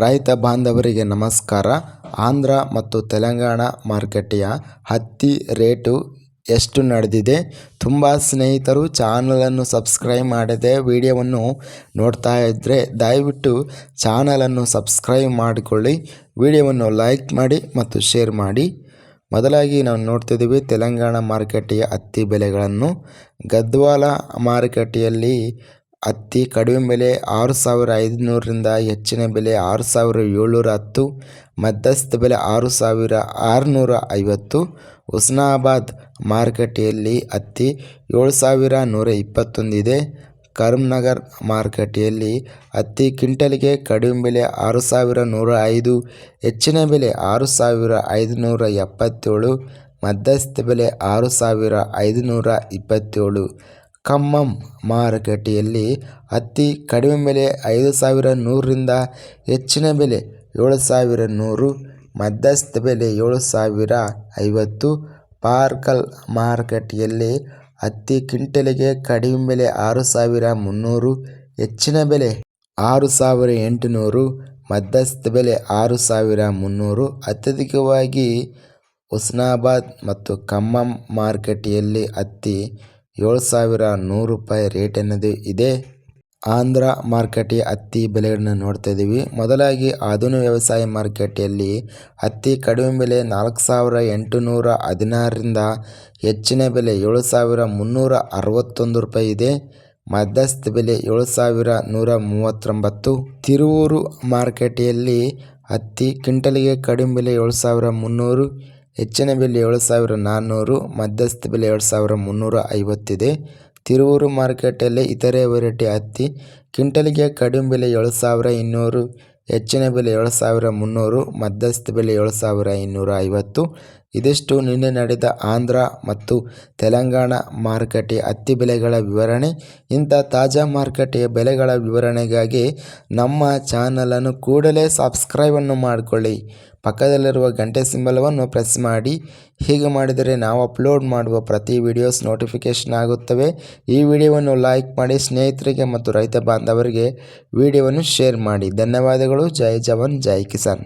ರೈತ ಬಾಂಧವರಿಗೆ ನಮಸ್ಕಾರ. ಆಂಧ್ರ ಮತ್ತು ತೆಲಂಗಾಣ ಮಾರುಕಟ್ಟೆಯ ಹತ್ತಿ ರೇಟು ಎಷ್ಟು ನಡೆದಿದೆ? ತುಂಬ ಸ್ನೇಹಿತರು, ಚಾನಲನ್ನು ಸಬ್ಸ್ಕ್ರೈಬ್ ಮಾಡದೆ ವಿಡಿಯೋವನ್ನು ನೋಡ್ತಾ ಇದ್ದರೆ ದಯವಿಟ್ಟು ಚಾನಲನ್ನು ಸಬ್ಸ್ಕ್ರೈಬ್ ಮಾಡಿಕೊಳ್ಳಿ. ವಿಡಿಯೋವನ್ನು ಲೈಕ್ ಮಾಡಿ ಮತ್ತು ಶೇರ್ ಮಾಡಿ. ಮೊದಲಾಗಿ ನಾವು ನೋಡ್ತಿದ್ದೀವಿ ತೆಲಂಗಾಣ ಮಾರುಕಟ್ಟೆಯ ಹತ್ತಿ ಬೆಲೆಗಳನ್ನು. ಗದ್ವಾಲ ಮಾರುಕಟ್ಟೆಯಲ್ಲಿ ಹತ್ತಿ ಕಡಿಮೆ ಬೆಲೆ ಆರು ಸಾವಿರ ಐದುನೂರರಿಂದ ಹೆಚ್ಚಿನ ಬೆಲೆ ಆರು ಸಾವಿರ ಏಳ್ನೂರ ಹತ್ತು, ಮಧ್ಯಸ್ಥ ಬೆಲೆ ಆರು ಸಾವಿರ ಆರುನೂರ ಐವತ್ತು. ಹುಸ್ನಾಬಾದ್ ಮಾರುಕಟ್ಟೆಯಲ್ಲಿ ಹತ್ತಿ ಏಳು ಸಾವಿರ ನೂರ ಇಪ್ಪತ್ತೊಂದಿದೆ ಕರೀಂನಗರ್ ಮಾರುಕಟ್ಟೆಯಲ್ಲಿ ಹತ್ತಿ ಕ್ವಿಂಟಲ್ಗೆ ಕಡಿಮೆ ಬೆಲೆ ಆರು ಸಾವಿರ ನೂರ ಐದು, ಹೆಚ್ಚಿನ ಬೆಲೆ ಆರು ಸಾವಿರ ಐದುನೂರ ಎಪ್ಪತ್ತೇಳು, ಮಧ್ಯಸ್ಥ ಬೆಲೆ ಆರು ಸಾವಿರ ಐದುನೂರ ಇಪ್ಪತ್ತೇಳು. ಖಮ್ಮಂ ಮಾರುಕಟ್ಟೆಯಲ್ಲಿ ಹತ್ತಿ ಕಡಿಮೆ ಬೆಲೆ ಐದು ಸಾವಿರ ನೂರರಿಂದ ಹೆಚ್ಚಿನ ಬೆಲೆ ಏಳು ಸಾವಿರ ನೂರು, ಮಧ್ಯಸ್ಥ ಬೆಲೆ ಏಳು ಸಾವಿರ ಐವತ್ತು. ಪಾರ್ಕಲ್ ಮಾರುಕಟ್ಟೆಯಲ್ಲಿ ಹತ್ತಿ ಕ್ವಿಂಟಲಿಗೆ ಕಡಿಮೆ ಬೆಲೆ ಆರು ಸಾವಿರ ಮುನ್ನೂರು, ಹೆಚ್ಚಿನ ಬೆಲೆ ಆರು ಸಾವಿರ ಎಂಟುನೂರು, ಮಧ್ಯಸ್ಥ ಬೆಲೆ ಆರು ಸಾವಿರ ಮುನ್ನೂರು. ಅತ್ಯಧಿಕವಾಗಿ ಹುಸ್ನಾಬಾದ್ ಮತ್ತು ಖಮ್ಮಂ ಮಾರುಕಟ್ಟೆಯಲ್ಲಿ ಹತ್ತಿ ಏಳು ಸಾವಿರ ನೂರು ರೂಪಾಯಿ ರೇಟ್ ರೇಟಿನದು ಇದೆ. ಆಂಧ್ರ ಮಾರ್ಕೆಟಿ ಹತ್ತಿ ಬೆಲೆಗಳನ್ನು ನೋಡ್ತಾ ಇದ್ದೀವಿ ಮೊದಲಾಗಿ ಆಧುನಿಕ ವ್ಯವಸಾಯ ಮಾರುಕಟ್ಟೆಯಲ್ಲಿ ಹತ್ತಿ ಕಡಿಮೆ ಬೆಲೆ ನಾಲ್ಕು ಸಾವಿರ ಎಂಟುನೂರ ಹದಿನಾರರಿಂದ ಹೆಚ್ಚಿನ ಬೆಲೆ ಏಳು ಸಾವಿರ ಮುನ್ನೂರ ಅರವತ್ತೊಂದು ರೂಪಾಯಿ ಇದೆ. ಮಧ್ಯಸ್ಥ ಬೆಲೆ ಏಳು ಸಾವಿರ ನೂರ ಮೂವತ್ತೊಂಬತ್ತು. ತಿರುವೂರು ಮಾರುಕಟ್ಟೆಯಲ್ಲಿ ಹತ್ತಿ ಕ್ವಿಂಟಲಿಗೆ ಕಡಿಮೆ ಬೆಲೆ ಏಳು ಸಾವಿರ ಮುನ್ನೂರು. ಹೆಚ್ಚಿನ ಬೆಲೆ ಏಳು ಸಾವಿರ ನಾನ್ನೂರು ಮಧ್ಯಸ್ಥ ಬೆಲೆ ಎರಡು ಸಾವಿರ ಮುನ್ನೂರ ಐವತ್ತಿದೆ. ತಿರುವೂರು ಮಾರ್ಕೆಟಲ್ಲಿ ಇತರೆ ವೆರೈಟಿ ಹತ್ತಿ, ಕ್ವಿಂಟಲಿಗೆ ಕಡಿಮೆ ಬೆಲೆ ಏಳು ಸಾವಿರ ಇನ್ನೂರು, ಹೆಚ್ಚಿನ ಬೆಲೆ ಏಳು ಸಾವಿರ ಮುನ್ನೂರು, ಮಧ್ಯಸ್ಥ ಬೆಲೆ ಏಳು ಸಾವಿರ ಇನ್ನೂರ ಐವತ್ತು. ಇದಿಷ್ಟು ನಿನ್ನೆ ನಡೆದ ಆಂಧ್ರ ಮತ್ತು ತೆಲಂಗಾಣ ಮಾರುಕಟ್ಟೆ ಹತ್ತಿ ಬೆಲೆಗಳ ವಿವರಣೆ, ಇಂಥ ತಾಜಾ ಮಾರುಕಟ್ಟೆಯ ಬೆಲೆಗಳ ವಿವರಣೆಗಾಗಿ ನಮ್ಮ ಚಾನಲನ್ನು ಕೂಡಲೇ ಸಬ್ಸ್ಕ್ರೈಬನ್ನು ಮಾಡಿಕೊಳ್ಳಿ. ಪಕ್ಕದಲ್ಲಿರುವ ಗಂಟೆ ಸಿಂಬಲವನ್ನು ಪ್ರೆಸ್ ಮಾಡಿ. ಹೀಗೆ ಮಾಡಿದರೆ ನಾವು ಅಪ್ಲೋಡ್ ಮಾಡುವ ಪ್ರತಿ ವಿಡಿಯೋಸ್ ನೋಟಿಫಿಕೇಷನ್ ಆಗುತ್ತವೆ. ಈ ವಿಡಿಯೋವನ್ನು ಲೈಕ್ ಮಾಡಿ, ಸ್ನೇಹಿತರಿಗೆ ಮತ್ತು ರೈತ ಬಾಂಧವರಿಗೆ ವಿಡಿಯೋವನ್ನು ಶೇರ್ ಮಾಡಿ. ಧನ್ಯವಾದಗಳು. ಜೈ ಜವಾನ್, ಜೈ ಕಿಸಾನ್.